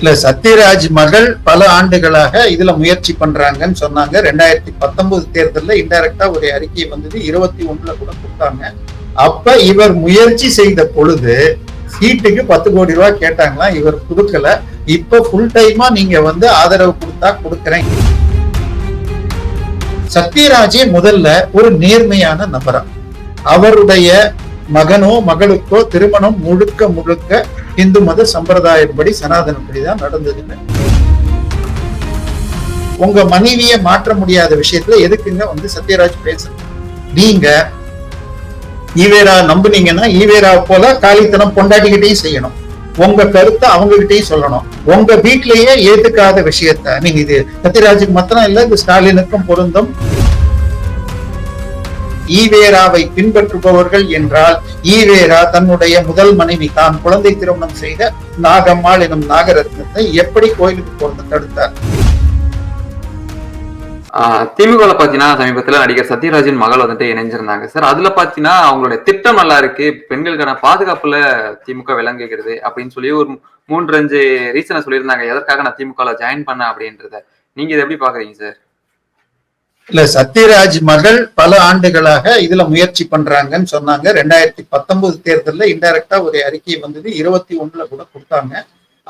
இல்ல சத்யராஜ் மகள் பல ஆண்டுகளாக இதுல முயற்சி பண்றாங்கன்னு சொன்னாங்க. ரெண்டாயிரத்தி பத்தொன்பது தேர்தலில் இன்டைரக்டா ஒரு அறிக்கை வந்தது. இருபத்தி ஒண்ணுல கூட கொடுத்தாங்க. அப்ப இவர் முயற்சி செய்த பொழுது சீட்டுக்கு பத்து கோடி ரூபாய் கேட்டாங்களாம். இவர் கொடுக்கல. இப்ப ஃபுல் டைமா நீங்க வந்து ஆதரவு கொடுத்தா கொடுக்குறேன். சத்யராஜே முதல்ல ஒரு நேர்மையான நபரா. அவருடைய மகனோ மகளுக்கோ திருமணம் முழுக்க முழுக்க இந்து மத சம்பிரதாயப்படி சனாதனப்படி தான் நடந்ததுன்னு உங்க மனைவியை மாற்ற முடியாத விஷயத்துல எதுக்குங்க வந்து சத்யராஜ் பேசணும் நீங்க ஈவேரா நம்புனீங்கன்னா ஈவேரா போல காலித்தனம் பொண்டாட்டிக்கிட்டையும் செய்யணும். உங்க கருத்தை அவங்ககிட்டயும் சொல்லணும். உங்க வீட்லயே ஏத்துக்காத விஷயத்த நீங்க இது சத்யராஜுக்கு மாத்திரம் இல்ல இது ஸ்டாலினுக்கும் பொருந்தும். ஈவேராவை பின்பற்றுபவர்கள் என்றால் ஈவேரா தன்னுடைய முதல் மனைவி தான். குழந்தை திருமணம் செய்த நாகம்மாள் எனும் நாகரத்னத்தை எப்படி கோயிலுக்கு போறது தடுத்தார்? திமுகவில் பாத்தீங்கன்னா சமீபத்துல நடிகர் சத்யராஜின் மகள் வந்துட்டு இணைஞ்சிருந்தாங்க. சார் அதுல பாத்தீங்கன்னா அவங்களுடைய திட்டம் நல்லா இருக்கு. பெண்களுக்கான பாதுகாப்புல திமுக விளங்குகிறது அப்படின்னு சொல்லி ஒரு மூன்று அஞ்சு ரீசனை சொல்லியிருந்தாங்க. எதற்காக நான் திமுகவில் ஜாயின் பண்ணேன் அப்படின்றத. நீங்க இதை எப்படி பாக்குறீங்க சார்? இல்ல சத்யராஜ் மகள் பல ஆண்டுகளாக இதுல முயற்சி பண்றாங்கன்னு சொன்னாங்க. ரெண்டாயிரத்தி பத்தொன்பது தேர்தலில் இன்டைரக்டா ஒரு அறிக்கை வந்தது. இருபத்தி ஒண்ணுல கூட கொடுத்தாங்க.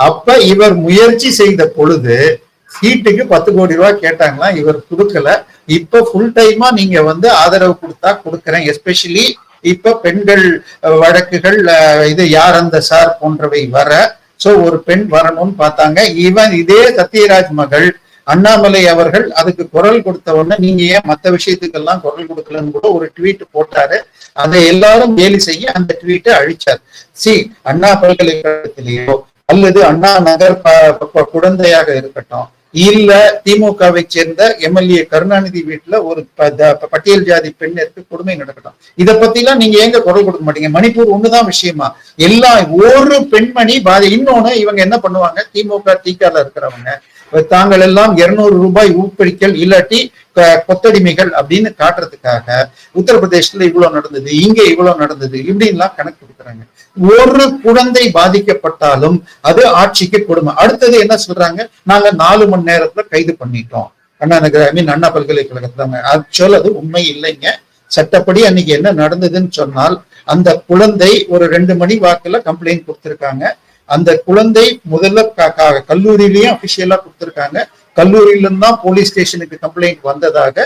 அப்ப இவர் முயற்சி செய்த பொழுது சீட்டுக்கு பத்து கோடி ரூபாய் கேட்டாங்களாம். இவர் கொடுக்கல. இப்ப ஃபுல் டைமா நீங்க வந்து ஆதரவு கொடுத்தா கொடுக்குறேன். எஸ்பெஷலி இப்ப பெண்கள் வழக்குகள் இது யார் அந்த சார் போன்றவை வர சோ ஒரு பெண் வரணும்னு பார்த்தாங்க. இவன் இதே சத்யராஜ் மகள் அண்ணாமலை அவர்கள் அதுக்கு குரல் கொடுத்த உடனே நீங்க ஏன் மத்த விஷயத்துக்கெல்லாம் குரல் கொடுக்கலன்னு கூட ஒரு ட்வீட் போட்டாரு. அதை எல்லாரும் கேலி செய்ய அந்த ட்வீட்டை அழிச்சார். சி அண்ணா பல்கலைக்கழகத்திலேயோ அல்லது அண்ணா நகர் குழந்தையாக இருக்கட்டும் இல்ல திமுகவை சேர்ந்த எம்எல்ஏ கருணாநிதி வீட்டுல ஒரு ப- பட்டியல் ஜாதி பெண்ணிற்கு கொடுமை நடக்கட்டும். இத பத்தி எல்லாம் நீங்க ஏங்க குரல் கொடுக்க மாட்டீங்க? மணிப்பூர் ஒண்ணுதான் விஷயமா? எல்லா ஒரு பெண்மணி பாதி இன்னொன்னு இவங்க என்ன பண்ணுவாங்க? திமுக டீக்கால இருக்கிறவங்க. தாங்கள் எல்லாம் இருநூறு ரூபாய் ஊக்குவிக்கல் இல்லாட்டி கொத்தடிமைகள் அப்படின்னு காட்டுறதுக்காக உத்தரப்பிரதேசத்துல இவ்வளவு நடந்தது இங்க இவ்வளவு நடந்தது இப்படின்லாம் கணக்கு கொடுக்குறாங்க. ஒரு குழந்தை பாதிக்கப்பட்டாலும் அது ஆட்சிக்கு கொடுமை. அடுத்தது என்ன சொல்றாங்க? நாங்க நாலு மணி நேரத்துல கைது பண்ணிட்டோம். அண்ணா நகர் ஐ மீன் அண்ணா பல்கலைக்கழகத்துல ஆக்சுவல் அது உண்மை இல்லைங்க. சட்டப்படி அன்னைக்கு என்ன நடந்ததுன்னு சொன்னால் அந்த குழந்தை ஒரு ரெண்டு மணி வாக்குல கம்ப்ளைண்ட் கொடுத்திருக்காங்க. அந்த குழந்தை முதல்ல க- கல்லூரியிலயும் அபிஷியலா கொடுத்திருக்காங்க. கல்லூரியில தான் போலீஸ் ஸ்டேஷனுக்கு கம்ப்ளைண்ட் வந்ததாக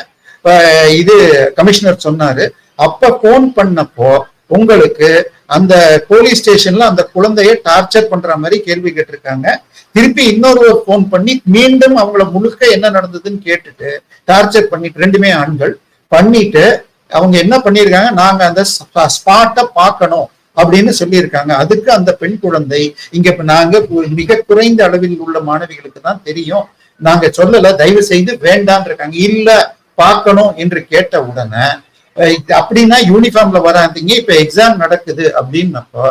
இது கமிஷனர் சொன்னாரு. அப்ப போன் பண்ணப்போ உங்களுக்கு அந்த போலீஸ் ஸ்டேஷன்ல அந்த குழந்தைய டார்ச்சர் பண்ற மாதிரி கேள்வி கேட்டிருக்காங்க. திருப்பி இன்னொருவர் போன் பண்ணி மீண்டும் அவங்கள முழுக்க என்ன நடந்ததுன்னு கேட்டுட்டு டார்ச்சர் பண்ணிட்டு ரெண்டுமே ஆண்கள் பண்ணிட்டு அவங்க என்ன பண்ணிருக்காங்க நாங்க அந்த ஸ்பாட்டை பார்க்கணும். அப்படின்னு சொல்லியிருக்காங்க. அதுக்கு அந்த பெண் குழந்தை இங்க இப்ப நாங்க மிக குறைந்த அளவில் உள்ள மாணவிகளுக்கு தான் தெரியும். நாங்க சொல்லல தயவு செய்து வேண்டான் இருக்காங்க. இல்ல பார்க்கணும் என்று கேட்ட உடனே இது அப்படின்னா யூனிஃபார்ம்ல வராதீங்க இப்ப எக்ஸாம் நடக்குது அப்படின்னப்போ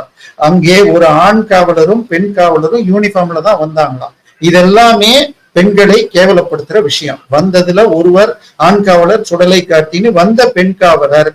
அங்கே ஒரு ஆண் காவலரும் பெண் காவலரும் யூனிஃபார்ம்ல தான் வந்தாங்களாம். இதெல்லாமே பெண்களை கேவலப்படுத்துற விஷயம். வந்ததுல ஒருவர் ஆண் காவலர் சுடலை காட்டின்னு வந்த பெண் காவலர்.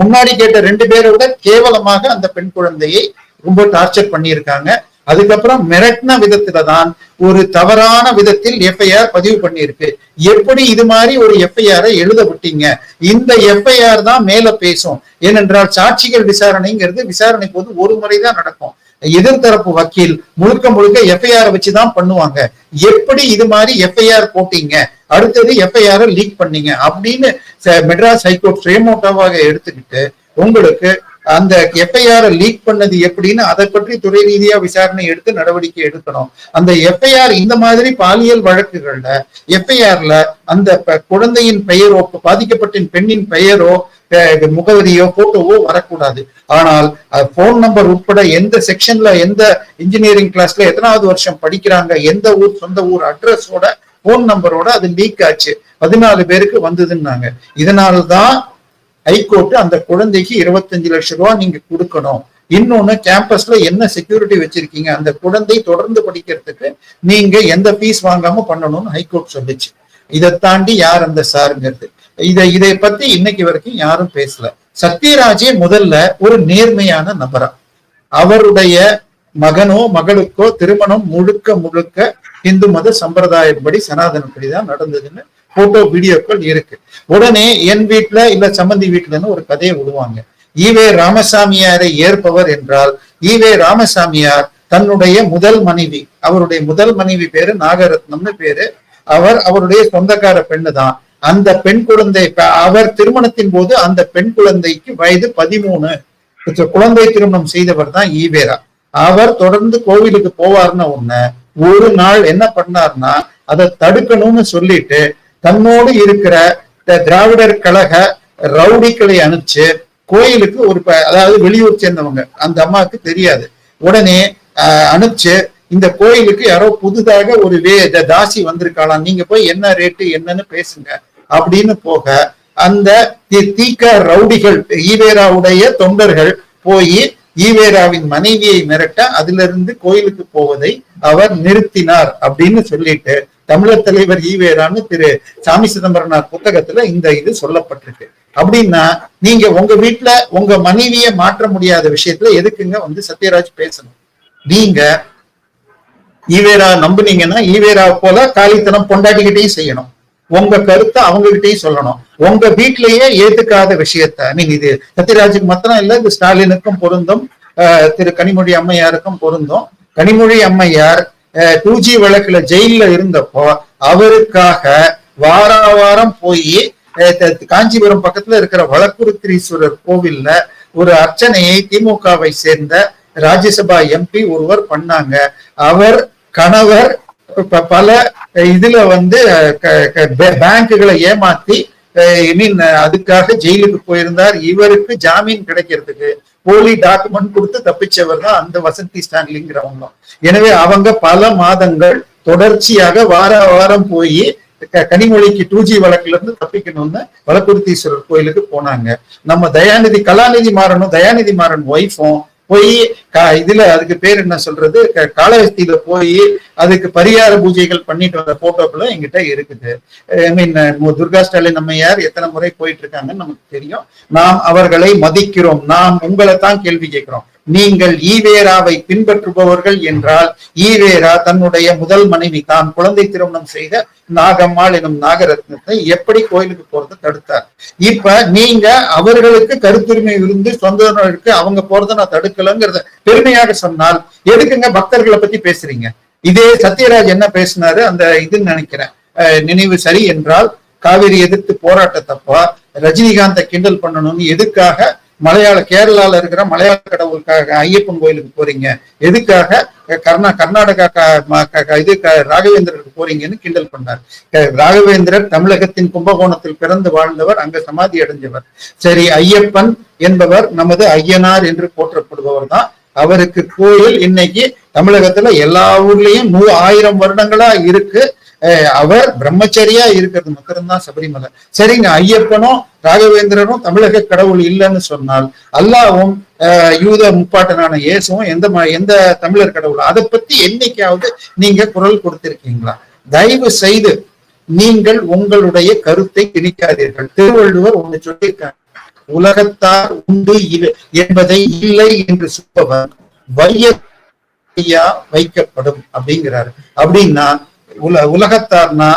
முன்னாடி கேட்ட ரெண்டு பேரை விட கேவலமாக அந்த பெண் குழந்தையை ரொம்ப டார்ச்சர் பண்ணியிருக்காங்க. அதுக்கப்புறம் மிரட்டின விதத்துல தான் ஒரு தவறான விதத்தில் எஃப்ஐஆர் பதிவு பண்ணியிருக்கு. எப்படி இது மாதிரி ஒரு எஃப்ஐஆரை எழுத விட்டீங்க? இந்த எஃப்ஐஆர் தான் மேல பேசும். ஏனென்றால் சாட்சிகள் விசாரணைங்கிறது விசாரணை போது ஒரு முறைதான் நடக்கும். எதிர்த்தரப்பு வக்கீல் முழுக்க முழுக்க எஃப்ஐஆர் வச்சுதான் பண்ணுவாங்க. எப்படி இது மாதிரி எஃப்ஐஆர் போட்டீங்க? அடுத்தது எஃப்ஐஆர் லீக் பண்ணீங்க. அப்படின்னு மெட்ராஸ் ஹைகோர்ட் சுயமோட்டாவாக எடுத்துக்கிட்டு உங்களுக்கு அந்த எஃப்ஐஆர் லீக் பண்ணது எப்படின்னு அதை பற்றி துறை ரீதியா விசாரணை எடுத்து நடவடிக்கை எடுக்கணும். அந்த எஃப்ஐஆர் இந்த மாதிரி பாலியல் வழக்குகள்ல எஃப்ஐஆர்ல அந்த குழந்தையின் பெயரோ பாதிக்கப்பட்ட பெண்ணின் பெயரோ முகவரியோ போட்டோவோ வரக்கூடாது. ஆனால் போன் நம்பர் உட்பட எந்த செக்ஷன்ல எந்த இன்ஜினியரிங் கிளாஸ்ல எத்தனாவது வருஷம் படிக்கிறாங்க எந்த ஊர் சொந்த ஊர் அட்ரஸோட போன் நம்பரோட அது லீக் ஆச்சு. பதினாலு பேருக்கு வந்ததுன்னாங்க. இதனால்தான் ஹைகோர்ட் அந்த குழந்தைக்கு இருபத்தஞ்சு லட்சம் ரூபாய் நீங்க கொடுக்கணும். இன்னொன்னு கேம்பஸ்ல என்ன செக்யூரிட்டி வச்சிருக்கீங்க? அந்த குழந்தை தொடர்ந்து படிக்கிறதுக்கு நீங்க எந்த ஃபீஸ் வாங்காம பண்ணணும்னு ஹைகோர்ட் சொல்லுச்சு. இதை தாண்டி யார் அந்த சாருங்கிறது இதை இதை பத்தி இன்னைக்கு வரைக்கும் யாரும் பேசல. சத்யராஜே முதல்ல ஒரு நேர்மையான நபரா. அவருடைய மகனோ மகளுக்கோ திருமணம் முழுக்க முழுக்க இந்து மத சம்பிரதாயப்படி சனாதனப்படி தான் நடந்ததுன்னு போட்டோ வீடியோக்கள் இருக்கு. உடனே என் வீட்டுல இல்ல சம்மந்தி வீட்டுலன்னு ஒரு கதையை விடுவாங்க. ஈவே ராமசாமியாரை ஏற்பவர் என்றால் ஈவே ராமசாமியார் தன்னுடைய முதல் மனைவி அவருடைய முதல் மனைவி பேரு நாகரத்னம்னு பேரு. அவர் அவருடைய சொந்தக்கார பெண்ணு தான் அந்த பெண் குழந்தை அவர் திருமணத்தின் போது அந்த பெண் குழந்தைக்கு வயது பதிமூணு. குழந்தை திருமணம் செய்தவர் தான் ஈவேரா. அவர் தொடர்ந்து கோவிலுக்கு போவார்னு ஒண்ணு ஒரு நாள் என்ன பண்ணார்னா அதை தடுக்கணும்னு சொல்லிட்டு தன்னோடு இருக்கிற த- திராவிடர் கழக ரவுடிகளை அனுப்பிச்சு கோயிலுக்கு ஒரு ப- அதாவது வெளியூர் சேர்ந்தவங்க அந்த அம்மாவுக்கு தெரியாது. உடனே ஆஹ், அனுப்பிச்சு இந்த கோயிலுக்கு யாரோ புதுதாக ஒரு வே தாசி வந்திருக்காளாம். நீங்க போய் என்ன ரேட்டு என்னன்னு பேசுங்க. அப்படின்னு போக அந்த தீக்க ரவுடிகள் ஈவேராவுடைய தொண்டர்கள் போய் ஈவேராவின் மனைவியை மிரட்ட அதுல இருந்து கோயிலுக்கு போவதை அவர் நிறுத்தினார் அப்படின்னு சொல்லிட்டு தமிழர் தலைவர் ஈவேரான்னு திரு சாமி சிதம்பரனார் புத்தகத்துல இந்த இது சொல்லப்பட்டிருக்கு. அப்படின்னா நீங்க உங்க வீட்டுல உங்க மனைவியை மாற்ற முடியாத விஷயத்துல எதுக்குங்க வந்து சத்யராஜ் பேசணும்? நீங்க ஈவேரா நம்புனீங்கன்னா ஈவேரா போல காலித்தனம் பொண்டாட்டிக்கிட்டையும் செய்யணும். உங்க கருத்தை அவங்ககிட்டயும் சொல்லணும். உங்க வீட்டிலேயே ஏத்துக்காத விஷயத்த. ஐ மீன் இது சத்யராஜுக்கு மாத்திரம் இல்ல இது ஸ்டாலினுக்கும் பொருந்தும் திரு கனிமொழி அம்மையாருக்கும் பொருந்தும். கனிமொழி அம்மையார் டூ ஜி வழக்குல ஜெயில்ல இருந்தப்போ அவருக்காக வார வாரம் போய் காஞ்சிபுரம் பக்கத்துல இருக்கிற வழக்குறுத்திரீஸ்வரர் கோவில்ல ஒரு அர்ச்சனையை திமுகவை சேர்ந்த ராஜ்யசபா எம்பி ஒருவர் பண்ணாங்க. அவர் கணவர் பல இதுல வந்து பேங்குகளை ஏமாத்தி ஐ மீன் அதுக்காக ஜெயிலுக்கு போயிருந்தார். இவருக்கு ஜாமீன் கிடைக்கிறதுக்கு போலி டாக்குமெண்ட் கொடுத்து தப்பிச்சவர் தான் அந்த வசந்தி ஸ்டான்லிங்கிறவங்க. எனவே அவங்க பல மாதங்கள் தொடர்ச்சியாக வார வாரம் போய் கனிமொழிக்கு டூ ஜி வழக்குல இருந்து தப்பிக்கணும்னு வலக்குருத்தீஸ்வரர் கோயிலுக்கு போனாங்க. நம்ம தயாநிதி கலாநிதி மாறனும் தயாநிதி மாறன் ஒய்ஃபும் போய் இதுல அதுக்கு பேர் என்ன சொல்றது? காலவஸ்தியில போய் அதுக்கு பரிகார பூஜைகள் பண்ணிட்டு வந்த போட்டோக்களும் எங்கிட்ட இருக்குது. ஐ மீன் துர்கா ஸ்டாலின் நம்ம யார் எத்தனை முறை போயிட்டு இருக்காங்கன்னு நமக்கு தெரியும். நாம் அவர்களை மதிக்கிறோம். நாம் உங்களை தான் கேள்வி கேட்கிறோம். நீங்கள் ஈவேராவை பின்பற்றுபவர்கள் என்றால் ஈவேரா தன்னுடைய முதல் மனைவி தான் குழந்தை திருமணம் செய்த நாகம்மாள் எனும் நாகரத்னத்தை எப்படி கோயிலுக்கு போறதை தடுத்தார். இப்ப நீங்க அவர்களுக்கு கருத்துரிமை இருந்து சொந்தங்களுக்கு அவங்க போறதை நான் தடுக்கலங்கிறத பெருமையாக சொன்னால் எதுக்குங்க பக்தர்களை பத்தி பேசுறீங்க? இதே சத்யராஜ் என்ன பேசினாரு? அந்த இதுன்னு நினைக்கிறேன். நினைவு சரி என்றால் காவிரி எதிர்த்து போராட்டத்தப்பா ரஜினிகாந்தை கிண்டல் பண்ணணும்னு எதுக்காக மலையாள கேரளால இருக்கிற மலையாள கடவுளுக்காக ஐயப்பன் கோயிலுக்கு போறீங்க. எதுக்காக? கர்நா கர்நாடகா இது ராகவேந்திரருக்கு போறீங்கன்னு கிண்டல் பண்ணார் ராகவேந்திரர் தமிழகத்தின் கும்பகோணத்தில் பிறந்து வாழ்ந்தவர் அங்க சமாதி அடைஞ்சவர். சரி ஐயப்பன் என்பவர் நமது ஐயனார் என்று போற்றப்படுபவர் தான் அவருக்கு கோயில் இன்னைக்கு தமிழகத்துல எல்லா ஊர்லயும் நூ ஆயிரம் வருடங்களா இருக்கு. அவர் பிரம்மச்சரியா இருக்கிறது மட்டும்தான் சபரிமலை. சரிங்க ஐயப்பனும் ராகவேந்திரனும் தமிழக கடவுள் இல்லைன்னு சொன்னால் அல்லாவும் யூத முப்பாட்டனான இயேசுவும் எந்த எந்த தமிழர் கடவுள்? அதை பத்தி என்னைக்காவது நீங்க குரல் கொடுத்திருக்கீங்களா? தயவு செய்து நீங்கள் உங்களுடைய கருத்தை திணிக்காதீர்கள். திருவள்ளுவர் ஒண்ணு சொல்லியிருக்காங்க உலகத்தார் உண்டு இரு- என்பதை இல்லை என்று சொல்பவர் வையா வைக்கப்படும் அப்படிங்கிறாரு. அப்படின்னா உல உலகத்தார்னா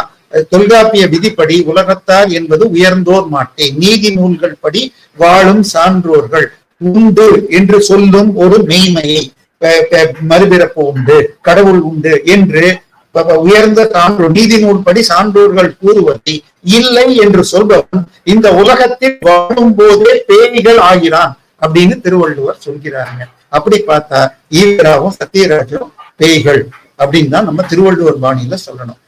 தொல்காப்பிய விதிப்படி உலகத்தார் என்பது உயர்ந்தோர் மாட்டே. நீதி நூல்கள் படி வாழும் சான்றோர்கள். உண்டு என்று சொல்லும் ஒரு மெய்மையை மறுபிறப்பு உண்டு கடவுள் உண்டு என்று உயர்ந்த சான்றோர் நீதி நூல்படி சான்றோர்கள் கூறுவதை இல்லை என்று சொல்பவன் இந்த உலகத்தில் வாழும் போதே பேய்கள் ஆகிறான் அப்படின்னு திருவள்ளுவர் சொல்கிறாருங்க. அப்படி பார்த்தா ஈவராவும் சத்யராஜும் பேய்கள். அப்படின்னு தான் நம்ம திருவள்ளுவர் பாணியில சொல்லணும்.